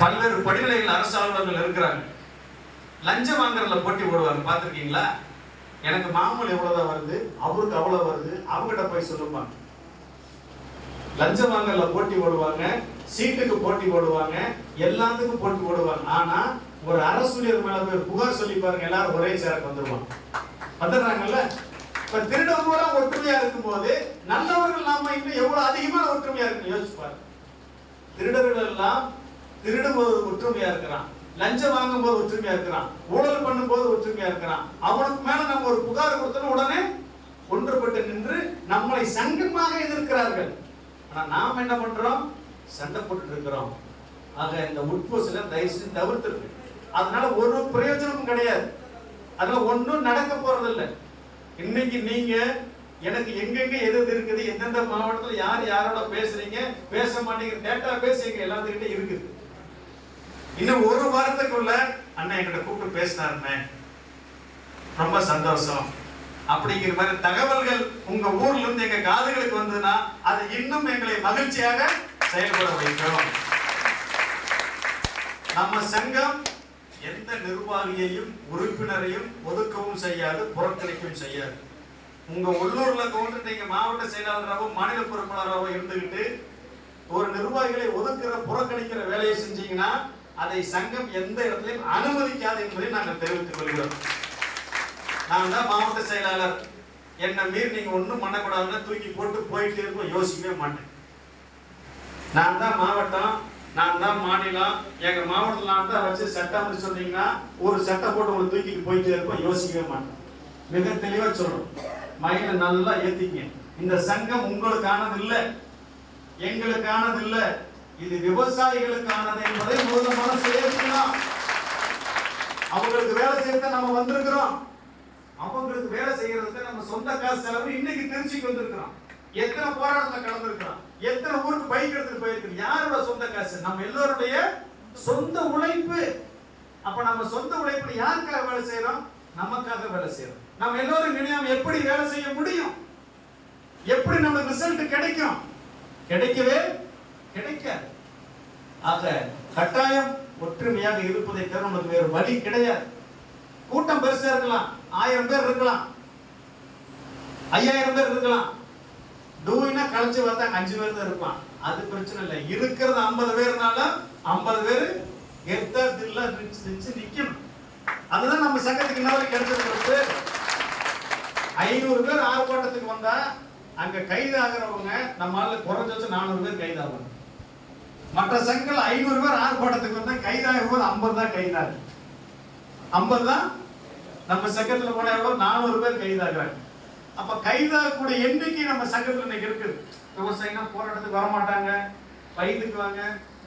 பல்வேறு படிநிலைகள் அரசு அலுவலர்கள் இருக்கிறாங்க. லஞ்சம் வாங்குறதுல போட்டி போடுவாங்க. பார்த்துருக்கீங்களா? எனக்கு மாமூல் எவ்வளோதான் வருது? அவருக்கு அவ்வளோ வருது. அவங்ககிட்ட போய் சொல்லுவாங்க லஞ்சம் வாங்கல போட்டி போடுவாங்க. சீட்டுக்கு போட்டி போடுவாங்க. எல்லாத்துக்கும் போட்டி போடுவாங்க. ஆனா ஒரு அரசுரியர் மேல போய் புகார் சொல்லி பாருங்க. எல்லாரும் ஒரே சேரக்கு வந்துருவாங்க. வந்துடுறாங்கல்ல? இப்ப திருடம் பூரா ஒற்றுமையா இருக்கும்போது நல்லவர்கள் நாம இன்னும் எவ்வளவு அதிகமான ஒற்றுமையா இருக்கு யோசிச்சு பாருங்க. திருடர்கள் எல்லாம் திருடும்போது ஒற்றுமையா இருக்கிறான். லஞ்சம் வாங்கும் போது ஒற்றுமையா இருக்கிறான். ஊழல் பண்ணும்போது ஒற்றுமையா இருக்கிறான். அவனுக்கு மேல நம்ம ஒரு புகார் கொடுத்தோம் உடனே ஒன்றுபட்டு நின்று நம்மளை சங்கமாக எதிர்க்கிறார்கள். ஆனா நாம் என்ன பண்றோம்? சண்டை போட்டு இருக்கிறோம். ஆக இந்த உட்பூசல தயவு செஞ்சு தவிர்த்துருக்கு அதனால ஒரு பிரயோஜனமும் கிடையாது. அதனால ஒன்றும் நடக்க போறது இன்னைக்கு நீங்க எனக்கு எங்கெங்க எது எது இருக்குது எந்தெந்த மாவட்டத்தில் யார் யாரோட பேசுறீங்க பேச மாட்டேங்கிற டேட்டா பேஸ் எங்க இருக்குது. இன்னும் ஒரு வாரத்துக்குள்ள அண்ணன் என்கிட்ட கூப்பிட்டு பேசினாருமே ரொம்ப சந்தோஷம். அப்படிங்கிற மாதிரி தகவல்கள் உங்க ஊர்ல இருந்து எங்க காதுகளுக்கு வந்ததுன்னா அது இன்னும் எங்களை மகிழ்ச்சியாக செயல்பட வைக்கும் நம்ம சங்கம் எந்த நிர்வாகியையும் உறுப்பினரையும் ஒதுக்கவும் செய்யாது புறக்கணிக்கவும் செய்யாது. உங்க உள்ளூர்ல கொண்டு நீங்க மாவட்ட செயலாளராகவோ மாநில பொறுப்பாளராகவோ இருந்துகிட்டு ஒரு நிர்வாகிகளை ஒதுக்குற புறக்கணிக்கிற வேலையை செஞ்சீங்கன்னா அதை சங்கம் எந்த இடத்திலையும் அனுமதிக்காது என்பதை நாங்கள் தெரிவித்துக் கொள்கிறோம். நான் தான் மாவட்ட செயலாளர். என்ன மீறி நீங்க ஒன்றும் பண்ணக்கூடாதுன்னு தூக்கி போட்டு போயிட்டு இருப்போம் யோசிக்கவே மாட்டேன். நான் தான் மாவட்டம் நான் தான் மாநிலம். எங்க மாவட்டத்தில் நான் தான் வச்சு சட்டம் சொன்னீங்கன்னா ஒரு சட்டை போட்டு உங்களை தூக்கிட்டு போயிட்டு இருப்போம் யோசிக்கவே மாட்டேன். மிக தெளிவாக சொல்றோம் மயில நல்லா ஏத்திக்க இந்த சங்கம் உங்களுக்கானது இல்லை எங்களுக்கானது இல்லை இது விவசாயிகளுக்கானது என்பதை முதல்ல மனசு ஏற்றுக்கலாம் அவங்களுக்கு வேலை செய்யறத நம்ம வந்திருக்கிறோம். அவங்களுக்கு வேலை செய்யறதுக்கு நம்ம சொந்த காசு செலவு இன்னைக்கு திருச்சிக்கு வந்திருக்கிறோம். எத்தனை போராட்டத்தை கலந்துருக்கிறோம். எத்தனை ஊருக்கு பைக் எடுத்துட்டு போயிருக்கிறோம். யாரோட சொந்த காசு? நம்ம எல்லோருடைய சொந்த உழைப்பு. அப்ப நம்ம சொந்த உழைப்புல யாருக்காக வேலை செய்யறோம்? நமக்காக வேலை செய்யறோம். நம்ம எல்லோரும் இணையாம எப்படி வேலை செய்ய முடியும்? எப்படி நமக்கு ரிசல்ட் கிடைக்கும்? கிடைக்கவே கிடைக்காது. ஆக கட்டாயம் ஒற்றுமையாக இருப்பதை தவிர நமக்கு வேறு வழி கிடையாது. கூட்டம் பெருசா இருக்கலாம். ஆயிரம் பேர் இருக்கலாம். ஐயாயிரம் பேர் இருக்கலாம். டூயினா கழிச்சு பார்த்தா அஞ்சு பேர் தான் இருப்பான். அது பிரச்சனை இல்லை. இருக்கிறது ஐம்பது பேர்னால ஐம்பது பேர் கெத்தா தில்லா நிச்சு நிச்சு நிக்கணும். அதுதான் நம்ம சங்கத்துக்கு இன்னொரு கிடைச்சிருக்கிறது ஐநூறு பேர் ஆர்ப்பாட்டத்துக்கு வந்தா அங்க கைது ஆகிறவங்க நம்மளால குறைஞ்ச வச்சு நானூறு பேர் கைதாகும் மற்ற சங்கங்கள் ஐநூறு பேர் ஆர்ப்பாட்டத்துக்கு வந்தா கைதாகும் போது ஐம்பது தான் கைதாகு. ஐம்பது தான் நம்ம சங்கத்தில் போன நானூறு பேர் கைதாகிறாங்க. அப்ப கைதாகக்கூடிய எண்ணிக்கை நம்ம சங்கத்தில் இன்னைக்கு இருக்குது. விவசாயினா போராட்டத்துக்கு வர மாட்டாங்க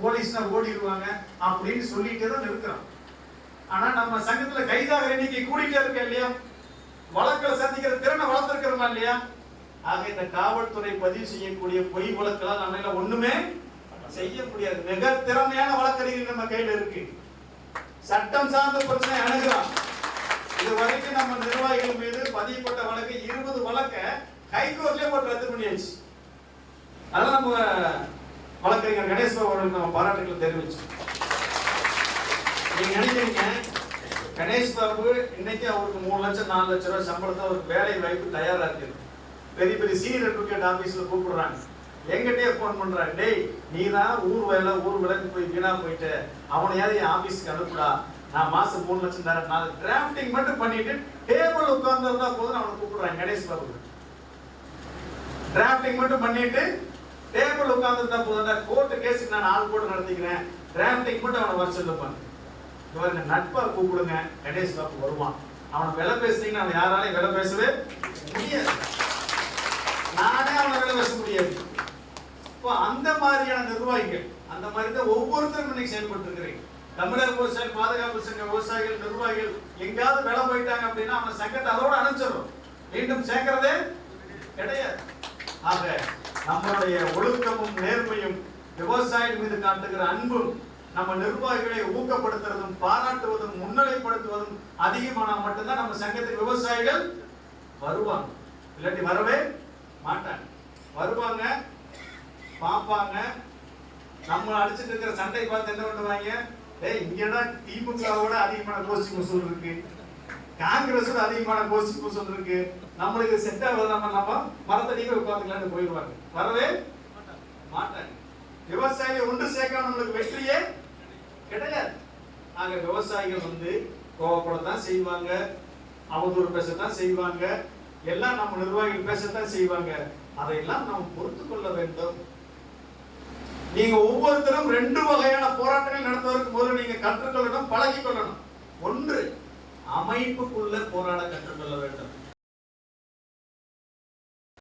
போலீஸ்னா ஓடிடுவாங்க அப்படின்னு சொல்லிட்டே தான் இருக்கிறோம் ஆனா நம்ம சங்கத்துல கைதாகிற எண்ணிக்கை கூடிட்டே இருக்கா இல்லையா? வழக்கில் சந்திக்கிற திறனை வளர்த்துருக்கிறோமா இல்லையா? ஆக இந்த காவல்துறை பதிவு செய்யக்கூடிய பொய் வழக்கெல்லாம் நம்ம ஒண்ணுமே செய்ய முடியாது. மிக திறமையான வழக்கறிஞர் நம்ம கையில இருக்கு. சட்டம் சார்ந்த பிரச்சனை அணுகிறான் இது வரைக்கும் நம்ம நிர்வாகிகள் மீது பதியப்பட்ட வழக்கு இருபது வழக்க ஹைகோர்ட்லயே போட்டு ரத்து பண்ணியாச்சு. அதெல்லாம் நம்ம வழக்கறிஞர் கணேஷ் பாபு அவர்களுக்கு நம்ம பாராட்டுகளை தெரிவிச்சோம் நீங்க நினைக்கிறீங்க கணேஷ் பாபு இன்னைக்கு அவருக்கு மூணு லட்சம் நாலு லட்சம் ரூபாய் சம்பளத்தை அவருக்கு வேலை வாய்ப்பு தயாரா இருக்குது பெரிய பெரிய சீனியர் அட்வொகேட் ஆபீஸ்ல கூப்பிடுறாங்க. எங்கிட்டயே ஃபோன் பண்றான் டேய் நீ தான் ஊர் வயல ஊர் விலக்கு போய் வீணா போயிட்டு. அவனையாவது என் ஆபீஸ்க்கு அனுப்புடா. நான் மாசம் மூணு லட்சம் தரேன். நான் டிராஃப்டிங் மட்டும் பண்ணிட்டு டேபிள் உட்கார்ந்து இருந்தா போதும் அவனை கூப்பிடுறான் கணேஷ் பாபு. டிராஃப்டிங் மட்டும் பண்ணிட்டு டேபிள் உட்கார்ந்து இருந்தா போதும் கோர்ட்டு கேஸுக்கு நான் ஆள் போட்டு நடத்திக்கிறேன். டிராஃப்டிங் மட்டும் அவனை வர சொல்லுப்பாங்க இவருங்க நட்பா கூப்பிடுங்க. கணேஷ் பாபு வருவான். அவனை விலை பேசுனீங்கன்னா அவன் யாராலையும் விலை பேசவே முடியாது. நானே அவனை விலை பேச முடியாது அப்போ அந்த மாதிரியான நிர்வாகிகள் அந்த மாதிரி தான் ஒவ்வொருத்தரும் இன்னைக்கு செயல்பட்டு இருக்கிறீங்க. தமிழக விவசாய பாதுகாப்பு சங்க விவசாயிகள் நிர்வாகிகள் எங்கேயாவது வேலை போயிட்டாங்க அப்படின்னா அவனை சங்கத்தை அதோட அனுப்பிச்சிடும் மீண்டும் சேர்க்கறதே கிடையாது. ஆக நம்மளுடைய ஒழுக்கமும் நேர்மையும் விவசாயிகள் மீது காட்டுகிற அன்பும் நம்ம நிர்வாகிகளை ஊக்கப்படுத்துறதும் பாராட்டுவதும் முன்னிலைப்படுத்துவதும் அதிகமானா மட்டும்தான் நம்ம சங்கத்துக்கு விவசாயிகள் வருவாங்க. இல்லாட்டி வரவே மாட்டாங்க. வருவாங்க பார்ப்பாங்க நம்ம அடிச்சிட்டு இருக்கிற சண்டை பார்த்து என்ன பண்ணுவாங்க? டேய் இங்கடா திமுகவோட அதிகமான கோஷ்டி மசூல் இருக்கு. காங்கிரஸோட அதிகமான கோஷ்டி மசூல் இருக்கு. நம்மளுக்கு செட் ஆகுது நம்ம நம்ம மரத்தடிக்க உட்காந்துக்கலாம்னு போயிடுவாங்க. வரவே மாட்டாங்க. விவசாயிகள் ஒன்று சேர்க்க நம்மளுக்கு வெற்றியே கிடையாது. ஆக விவசாயிகள் வந்து கோவப்படத்தான் செய்வாங்க. அவதூறு பேசத்தான் செய்வாங்க. எல்லாம் நம்ம நிர்வாகிகள் பேசத்தான் செய்வாங்க. அதையெல்லாம் நாம் பொறுத்து கொள்ள வேண்டும். நீங்க ஒவ்வொருத்தரும் ரெண்டு வகையான போராட்டங்கள் நடத்துவதற்கு போது நீங்க கற்றுக்கொள்ளணும் பழகிக் கொள்ளணும் ஒன்று அமைப்புக்குள்ள போராட கற்றுக்கொள்ள வேண்டும்.